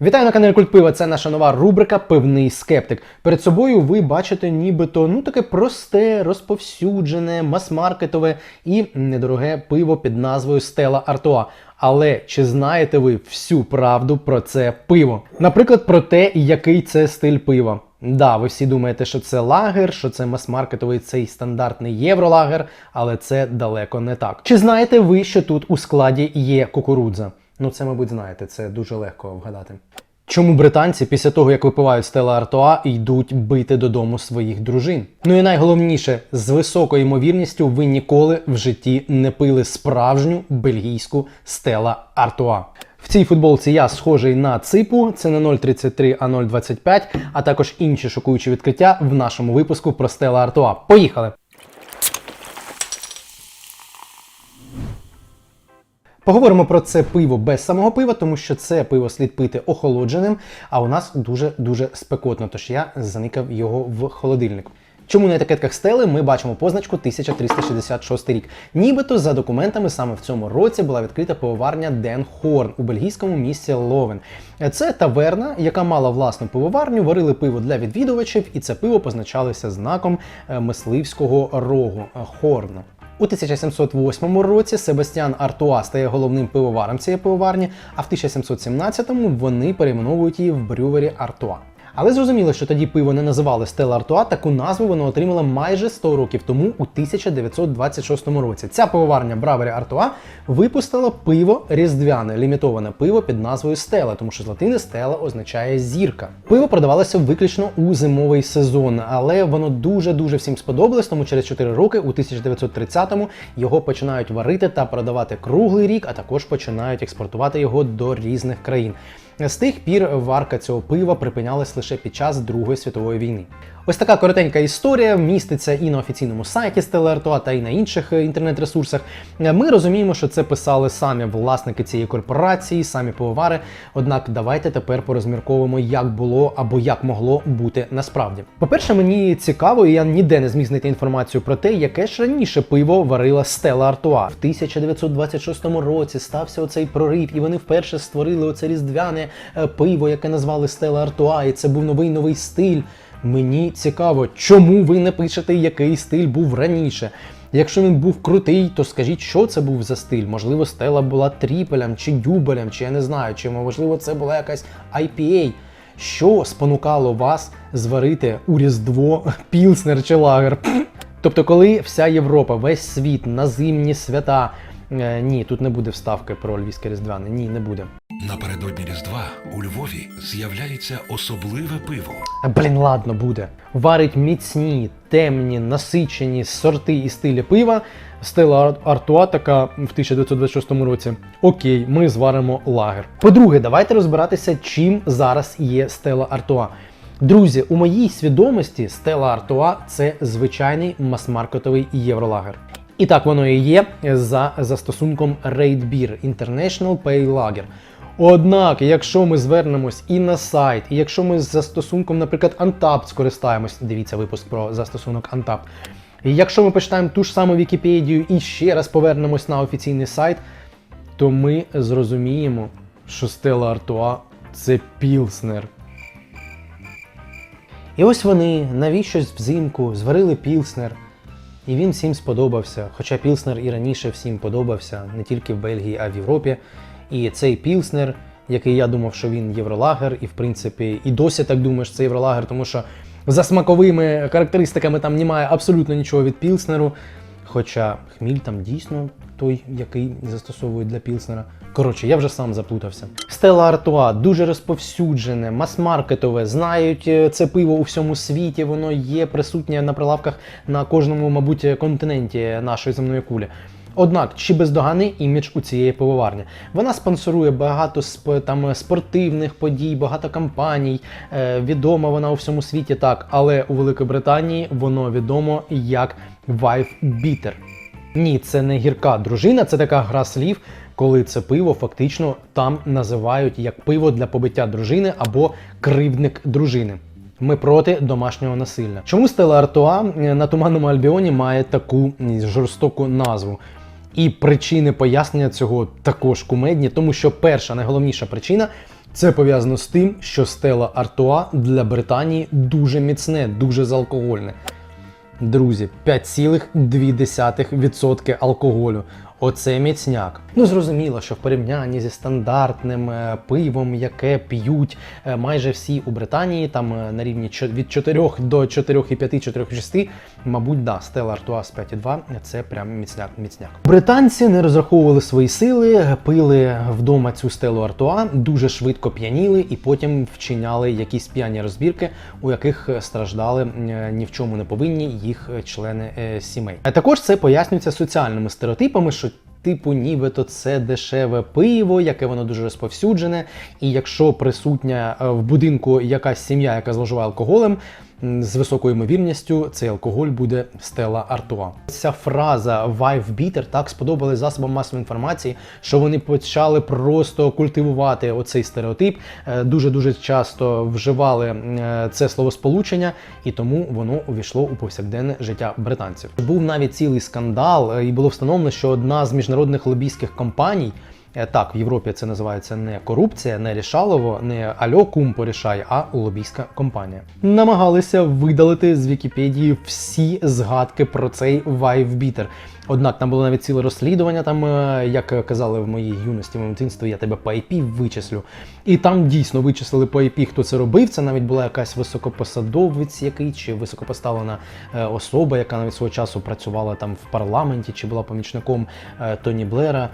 Вітаю на каналі Культ Пива. Це наша нова рубрика Пивний скептик. Перед собою ви бачите нібито ну таке просте, розповсюджене, мас-маркетове і недороге пиво під назвою Стела Артуа. Але чи знаєте ви всю правду про це пиво? Наприклад, про те, який це стиль пива. Да, ви всі думаєте, що це лагер, що це мас-маркетовий цей стандартний євролагер, але це далеко не так. Чи знаєте ви, що тут у складі є кукурудза? Ну, це, мабуть, знаєте, це дуже легко вгадати. Чому британці після того, як випивають Стела Артуа, йдуть бити додому своїх дружин? Ну і найголовніше, з високою ймовірністю ви ніколи в житті не пили справжню бельгійську Стела Артуа. В цій футболці я схожий на ципу, це не 0,33, а 0,25, а також інші шокуючі відкриття в нашому випуску про Стела Артуа. Поїхали! Поговоримо про це пиво без самого пива, тому що це пиво слід пити охолодженим, а у нас дуже-дуже спекотно, тож я заникав його в холодильник. Чому на етикетках стели ми бачимо позначку 1366 рік? Нібито за документами саме в цьому році була відкрита пивоварня Ден Хорн у бельгійському місті Ловен. Це таверна, яка мала власну пивоварню, варили пиво для відвідувачів, і це пиво позначалося знаком е, мисливського рогу е, Хорн. У 1708 році Себастьян Артуа стає головним пивоваром цієї пивоварні, а в 1717-му вони перейменовують її в брювері Артуа. Але зрозуміло, що тоді пиво не називали Стелла Артуа, таку назву воно отримало майже 100 років тому, у 1926 році. Ця пивоварня Бравері Артуа випустила пиво різдвяне, лімітоване пиво під назвою Стела, тому що з латини Стела означає зірка. Пиво продавалося виключно у зимовий сезон, але воно дуже-дуже всім сподобалось, тому через 4 роки, у 1930-му, його починають варити та продавати круглий рік, а також починають експортувати його до різних країн. З тих пір варка цього пива припинялась лише під час Другої світової війни. Ось така коротенька історія міститься і на офіційному сайті Стелла Артуа, та й на інших е, інтернет-ресурсах. Ми розуміємо, що це писали самі власники цієї корпорації, самі пивовари. Однак давайте тепер порозмірковуємо, як було або як могло бути насправді. По-перше, мені цікаво, і я ніде не зміг знайти інформацію про те, яке ж раніше пиво варила Стелла Артуа. В 1926 році стався оцей прорив, і вони вперше створили оце різдвяне е, пиво, яке назвали Стелла Артуа, і це був новий новий стиль. Мені цікаво, чому ви не пишете, який стиль був раніше. Якщо він був крутий, то скажіть, що це був за стиль? Можливо, стела була тріпелем чи дюбелем, чи я не знаю, чи можливо це була якась IPA. Що спонукало вас зварити у Різдво пілснер чи лагер? Тобто, коли вся Європа, весь світ на зимні свята. Е, ні, тут не буде вставки про львівське різдвяне. Ні, не буде. Напередодні Різдва у Львові з'являється особливе пиво. Блін, ладно, буде. Варить міцні, темні, насичені сорти і стилі пива. Стела Ар- Артуа така в 1926 році. Окей, ми зваримо лагер. По-друге, давайте розбиратися, чим зараз є Стела Артуа. Друзі, у моїй свідомості Стела Артуа це звичайний мас-маркетовий євролагер. І так воно і є за застосунком Raid Beer International Pale Lager. Однак, якщо ми звернемось і на сайт, і якщо ми з застосунком, наприклад, Untapped скористаємось, дивіться випуск про застосунок Untapped, і якщо ми почитаємо ту ж саму Вікіпедію і ще раз повернемось на офіційний сайт, то ми зрозуміємо, що Стела Артуа це Пілснер. І ось вони навіщось взимку зварили Пілснер. І він всім сподобався. Хоча Пілснер і раніше всім подобався, не тільки в Бельгії, а й в Європі. І цей Пілснер, який я думав, що він євролагер, і в принципі, і досі так думаю, що це євролагер, тому що за смаковими характеристиками там немає абсолютно нічого від Пілснеру. Хоча хміль там дійсно той, який застосовують для Пілснера. Коротше, я вже сам заплутався. Стела Артуа дуже розповсюджене, мас-маркетове. Знають е, це пиво у всьому світі. Воно є присутнє на прилавках на кожному, мабуть, континенті нашої земної кулі. Однак, чи бездоганний імідж у цієї пивоварні? Вона спонсорує багато там спортивних подій, багато кампаній. Е, відома вона у всьому світі так, але у Великій Британії воно відомо як Wife Beater. Ні, це не гірка дружина, це така гра слів, коли це пиво фактично там називають як пиво для побиття дружини або кривдник дружини. Ми проти домашнього насилля. Чому Стела Артуа е, на туманному Альбіоні має таку жорстоку назву? І причини пояснення цього також кумедні, тому що перша найголовніша причина Це пов'язано з тим, що стела Артуа для Британії дуже міцне, дуже залкогольне. Друзі, 5,2% алкоголю. Оце міцняк. Ну зрозуміло, що в порівнянні зі стандартним е, пивом, яке п'ють е, майже всі у Британії, там е, на рівні від 4 до 4,5, 4,6, мабуть, да, Стела Артуа з 5,2 це прям міцняк. міцняк. Британці не розраховували свої сили, пили вдома цю стелу Артуа, дуже швидко п'яніли і потім вчиняли якісь п'яні розбірки, у яких страждали ні в чому не повинні їх члени е, сімей. А також це пояснюється соціальними стереотипами, що Типу, нібито це дешеве пиво, яке воно дуже розповсюджене. І якщо присутня е, в будинку якась сім'я, яка зловживає алкоголем, з високою ймовірністю цей алкоголь буде стела Артуа. Ця фраза «Wife beater» так сподобалась засобам масової інформації, що вони почали просто культивувати оцей стереотип. Дуже дуже часто вживали е, це словосполучення, і тому воно увійшло у повсякденне життя британців. Був навіть цілий скандал, е, і було встановлено, що одна з міжнародних лобійських компаній. Е, Так, в Європі це називається не корупція, не рішалово, не альо кум порішай, а лобійська компанія. Намагалися видалити з Вікіпедії всі згадки про цей вайвбітер. Однак там було навіть ціле розслідування, там, е, як казали в моїй юності, в дитинстві, я тебе по IP вичислю. І там дійсно вичислили по IP, хто це робив. Це навіть була якась високопосадовець, який чи високопоставлена е, особа, яка навіть свого часу працювала там в парламенті, чи була помічником Тоні Блера.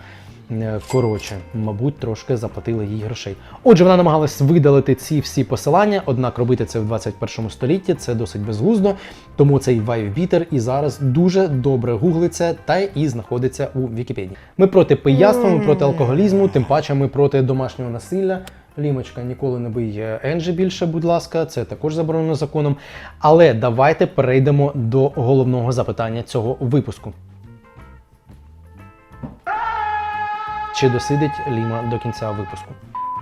Е, Коротше, мабуть, трошки заплатили їй грошей. Отже, вона намагалась видалити ці всі посилання, однак робити це в 21 столітті це досить безглуздо. Тому цей вайвбітер і зараз дуже добре гуглиться та і знаходиться у Вікіпедії. Ми проти пияцтва, ми проти алкоголізму, тим паче ми проти домашнього насилля. Лімочка, ніколи не бий Енджі більше, будь ласка, це також заборонено законом. Але давайте перейдемо до головного запитання цього випуску. Чи досидить Ліма до кінця випуску?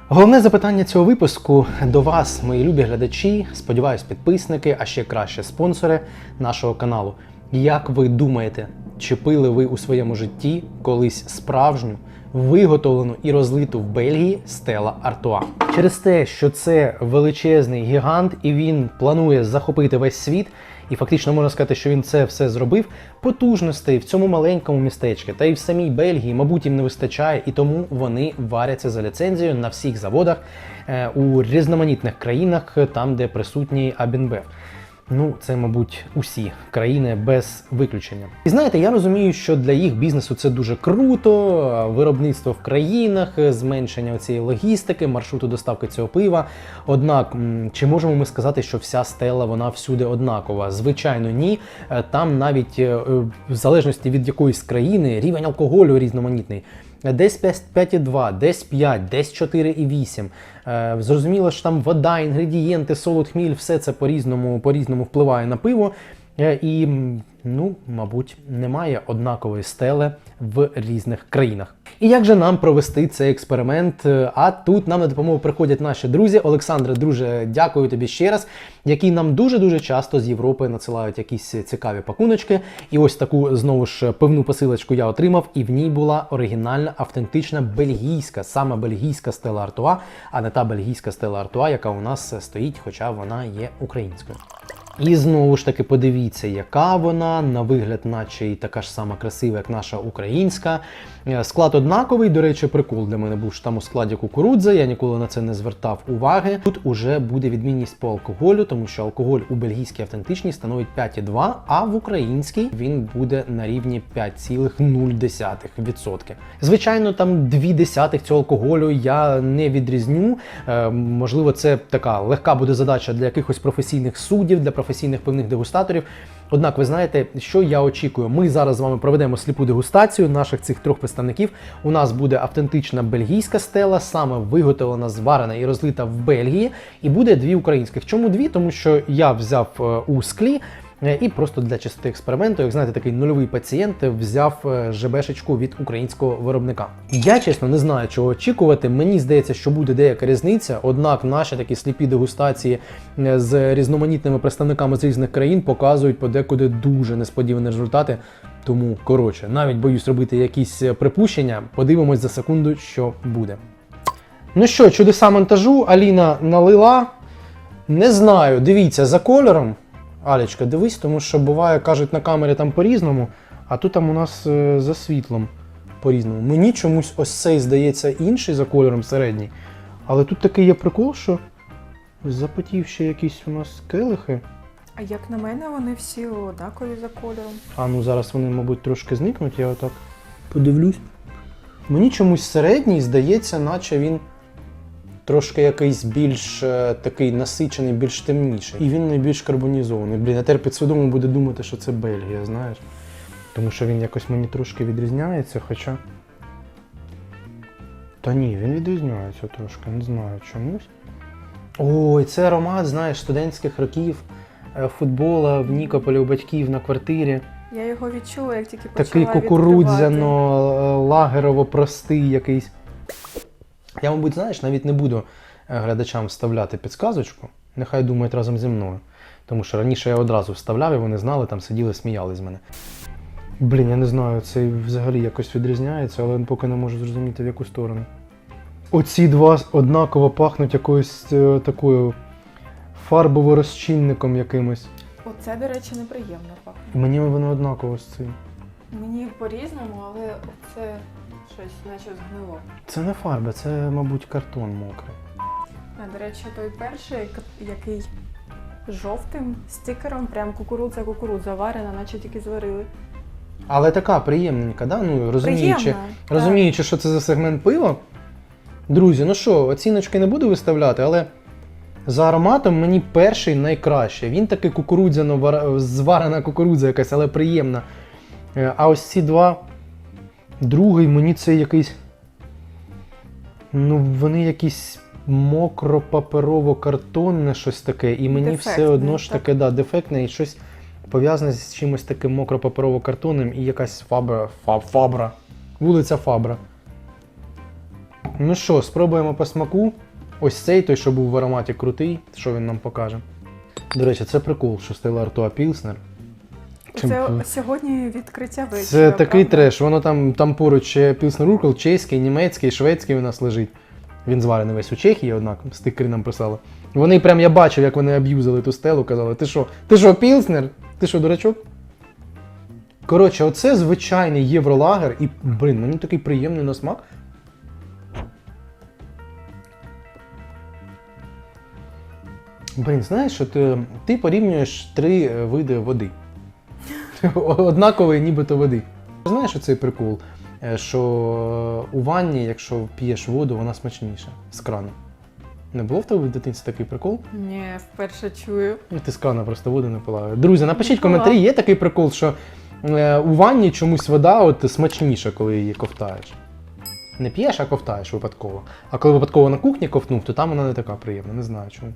Головне запитання цього випуску до вас, мої любі глядачі, сподіваюсь, підписники, а ще краще спонсори нашого каналу. Як ви думаєте, чи пили ви у своєму житті колись справжню, виготовлену і розлиту в Бельгії стела Артуа? Через те, що це величезний гігант і він планує захопити весь світ, і фактично можна сказати, що він це все зробив. Потужностей в цьому маленькому містечку та й в самій Бельгії, мабуть, їм не вистачає, і тому вони варяться за ліцензією на всіх заводах е, у різноманітних країнах, там, де присутній Абінбев. Ну, це, мабуть, усі країни без виключення. І знаєте, я розумію, що для їх бізнесу це дуже круто. Виробництво в країнах, зменшення цієї логістики, маршруту доставки цього пива. Однак, чи можемо ми сказати, що вся стела вона всюди однакова? Звичайно, ні. Е, Там навіть е, е, в залежності від якоїсь країни рівень алкоголю різноманітний. Десь 5,2, десь 5, десь 4,8. Е, Зрозуміло, що там вода, інгредієнти, солод, хміль, все це по-різному, по-різному впливає на пиво. Е, І, ну, мабуть, немає однакової стели в різних країнах. І як же нам провести цей експеримент? Е, А тут нам на допомогу приходять наші друзі. Олександре, друже, дякую тобі ще раз, які нам дуже-дуже часто з Європи надсилають якісь цікаві пакуночки. І ось таку знову ж пивну посилочку я отримав, і в ній була оригінальна, автентична бельгійська, саме бельгійська стела Артуа, а не та бельгійська стела Артуа, яка у нас стоїть, хоча вона є українською. І знову ж таки подивіться, яка вона на вигляд, наче і така ж сама красива, як наша українська. Е, Склад однаковий. До речі, прикол для мене був що там у складі кукурудзи. Я ніколи на це не звертав уваги. Тут уже буде відмінність по алкоголю, тому що алкоголь у бельгійській автентичній становить 5,2, а в українській він буде на рівні 5,0%. Звичайно, там 2 десятих цього алкоголю я не відрізню. Е, можливо, це така легка буде задача для якихось професійних суддів, для професійних пивних дегустаторів. Однак, ви знаєте, що я очікую? Ми зараз з вами проведемо сліпу дегустацію наших цих трьох представників. У нас буде автентична бельгійська стела, саме виготовлена, зварена і розлита в Бельгії, і буде дві українських. Чому дві? Тому що я взяв е, у склі. Е, І просто для чистоти експерименту, як знаєте, такий нульовий пацієнт взяв е, ЖБшечку від українського виробника. Я чесно не знаю, чого очікувати. Мені здається, що буде деяка різниця. Однак наші такі сліпі дегустації е, з різноманітними представниками з різних країн показують подекуди дуже несподівані результати. Тому коротше, навіть боюсь робити якісь припущення. Подивимось за секунду, що буде. Ну що, чудеса монтажу, Аліна налила. Не знаю, дивіться, за кольором. Алечка, дивись, тому що буває, кажуть на камері там по-різному, а тут там у нас е, за світлом по-різному. Мені чомусь ось цей здається інший за кольором середній. Але тут такий є прикол, що запотів ще якісь у нас келихи. А як на мене, вони всі однакові за кольором. А ну зараз вони, мабуть, трошки зникнуть, я отак подивлюсь. Мені чомусь середній здається, наче він трошки якийсь більш е, такий насичений, більш темніший. І він найбільш карбонізований. Блін, я тепер підсвідомо буде думати, що це Бельгія, знаєш. Тому що він якось мені трошки відрізняється, хоча. Та ні, він відрізняється трошки, не знаю чомусь. Ой, це аромат, знаєш, студентських років, е, футбола в Нікополі у батьків на квартирі. Я його відчула, як тільки почала Такий кукурудзяно, лагерово простий якийсь. Я, мабуть, знаєш, навіть не буду е, глядачам вставляти підсказочку. Нехай думають разом зі мною. Тому що раніше я одразу вставляв, і вони знали, там сиділи, сміяли з мене. Блін, я не знаю, це взагалі якось відрізняється, але поки не можу зрозуміти, в яку сторону. Оці два однаково пахнуть якоюсь е, такою фарбово-розчинником якимось. Оце, до речі, неприємно пахне. Мені воно однаково з цим. Мені по-різному, але це щось наче згнило. Це не фарба, це, мабуть, картон мокрий. А, до речі, той перший, який жовтим стикером, прям кукурудза, кукурудза варена, наче тільки зварили. Але така приємненька, да? ну, розуміючи, Приємна, так. розуміючи, що це за сегмент пива. Друзі, ну що, оціночки не буду виставляти, але за ароматом мені перший найкраще. Він такий кукурудзяно зварена кукурудза якась, але приємна. Е, А ось ці два. Другий мені це якийсь. Ну, вони якісь мокро-паперово-картонне щось таке, і мені все одно ж так. таке, да, дефектне і щось пов'язане з чимось таким мокро-паперово-картонним і якась фабра. Фаб, фабра. Вулиця Фабра. Ну що, спробуємо по смаку. Ось цей той, що був в ароматі крутий, що він нам покаже. До речі, це прикол, що Стелла Артуа Пілснер. Це сьогодні відкриття вечора. це такий правда? треш. Воно там, там поруч ще чеський, німецький, шведський у нас лежить. Він зварений весь у Чехії, однак стикери нам писали. Вони прям я бачив, як вони аб'юзили ту стелу, казали: ти що, ти що, Пілснер? Ти що, дурачок? Коротше, оце звичайний євролагер, і, блін, мені такий приємний на смак. Блін, знаєш, що ти, ти порівнюєш три е, види води. Однакової нібито води. Знаєш оцей прикол, Е, що у ванні, якщо п'єш воду, вона смачніша з крану. Не було в тебе в дитинстві такий прикол? Ні, вперше чую. Ну, Ти з крана просто воду не пила. Друзі, напишіть в коментарі, є такий прикол, що е, у ванні чомусь вода от смачніша, коли її ковтаєш. Не п'єш, а ковтаєш випадково. А коли випадково на кухні ковтнув, то там вона не така приємна, не знаю чому.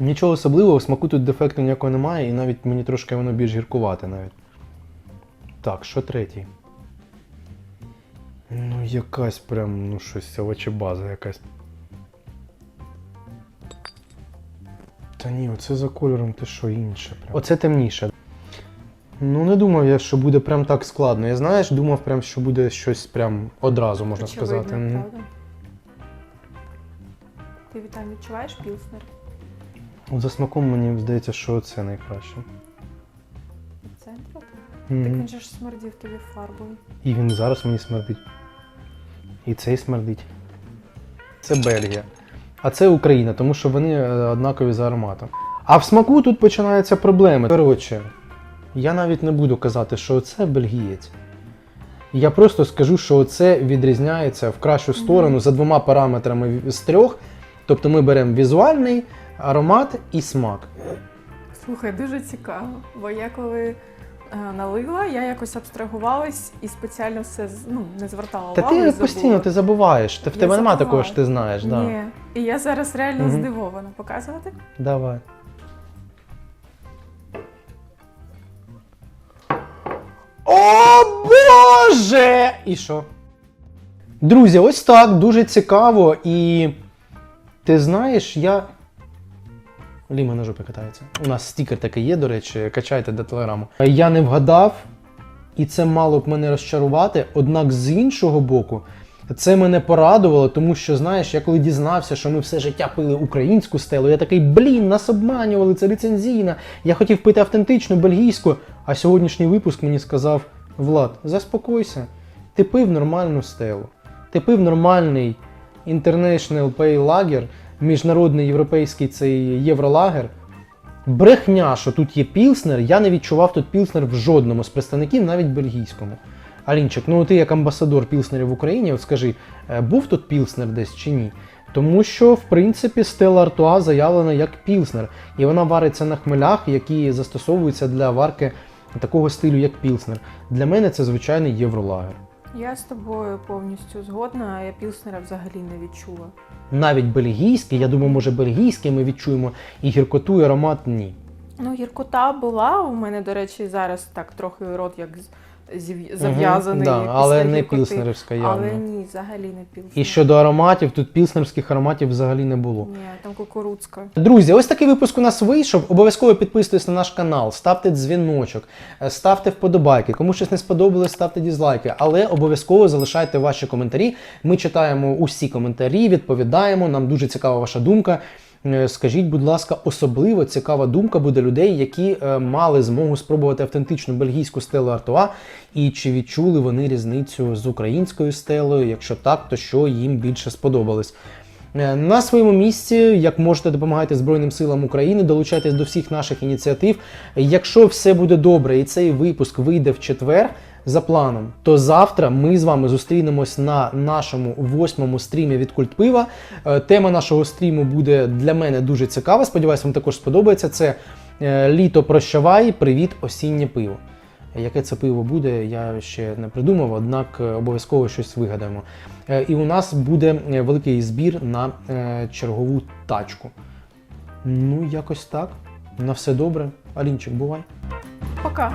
Нічого особливого, смаку тут дефекту ніякого немає, і навіть мені трошки воно більш гіркувате навіть. Так, що третій? Ну, якась прям, ну щось овочебаза якась. Та ні, оце за кольором те що інше. Прям. Оце темніше. Ну, не думав я, що буде прям так складно. Я знаєш, думав прям, що буде щось прям одразу, можна Очевидно, сказати. Правда? Ти Віталь, відчуваєш пілснер? От За смаком мені здається, що це найкраще. Від центру? Так він же ж смердів тобі фарбою. І він зараз мені смердить. І цей смердить. Це Бельгія. А це Україна, тому що вони е, однакові за ароматом. А в смаку тут починаються проблеми. Коротше, я навіть не буду казати, що це бельгієць. Я просто скажу, що це відрізняється в кращу сторону за двома параметрами з трьох. Тобто ми беремо візуальний, аромат і смак. Слухай, дуже цікаво, бо я коли е, налила, я якось абстрагувалась і спеціально все ну, не звертала Та увагу. і ти забула. постійно ти забуваєш. Ти в Я тебе нема такого, що ти знаєш. Да. Ні. І я зараз реально Мгм. здивована. Показувати? Давай. О Боже! І що? Друзі, ось так, дуже цікаво. І ти знаєш, я. Ліма на жопі катається. У нас стікер такий є, до речі, качайте до телеграму. Я не вгадав, і це мало б мене розчарувати. Однак з іншого боку, Це мене порадувало, тому що, знаєш, я коли дізнався, що ми все життя пили українську стелу, я такий, блін, нас обманювали, це ліцензійна. Я хотів пити автентичну бельгійську, а сьогоднішній випуск мені сказав: Влад, заспокойся, ти пив нормальну стелу. Ти пив нормальний International Pale Lager, міжнародний європейський цей євролагер. Брехня, що тут є пілснер, я не відчував тут пілснер в жодному з представників, навіть бельгійському. Алінчик, ну ти як амбасадор пілснерів в Україні, от скажи, е, був тут пілснер десь чи ні? Тому що, в принципі, стела Артуа заявлена як пілснер, і вона вариться на хмелях, які застосовуються для варки такого стилю, як пілснер. Для мене це звичайний євролагер. Я з тобою повністю згодна, а я пілснера взагалі не відчула. Навіть бельгійський, я думаю, може бельгійський ми відчуємо і гіркоту, і аромат ні. Ну, гіркота була. У мене, до речі, зараз так трохи рот як зав'язаний. Мгм, да, але не пілснерівська явно. Але ні, взагалі не пілснер. І щодо ароматів, тут пілснерських ароматів взагалі не було. Ні, там кукурудзка. Друзі, ось такий випуск у нас вийшов. Обов'язково підписуйтесь на наш канал, ставте дзвіночок, е, ставте вподобайки. Кому щось не сподобалось, ставте дізлайки. Але обов'язково залишайте ваші коментарі. Ми читаємо усі коментарі, відповідаємо. Нам дуже цікава ваша думка. Е, Скажіть, будь ласка, особливо цікава думка буде людей, які е, мали змогу спробувати автентичну бельгійську стелу Артуа, і чи відчули вони різницю з українською стелою? Якщо так, то що їм більше сподобалось? Е, На своєму місці, як можете допомагати Збройним силам України, долучайтесь до всіх наших ініціатив. Якщо все буде добре і цей випуск вийде в четвер за планом, то завтра ми з вами зустрінемось на нашому восьмому стрімі від Культ Пива. Е, Тема нашого стріму буде для мене дуже цікава. Сподіваюсь, вам також сподобається. Це е, літо прощавай, привіт, осіннє пиво. Яке це пиво буде, я ще не придумав, однак е, обов'язково щось вигадаємо. І у нас буде великий збір на чергову тачку. Ну, якось так. На все добре. Алінчик, бувай. Пока.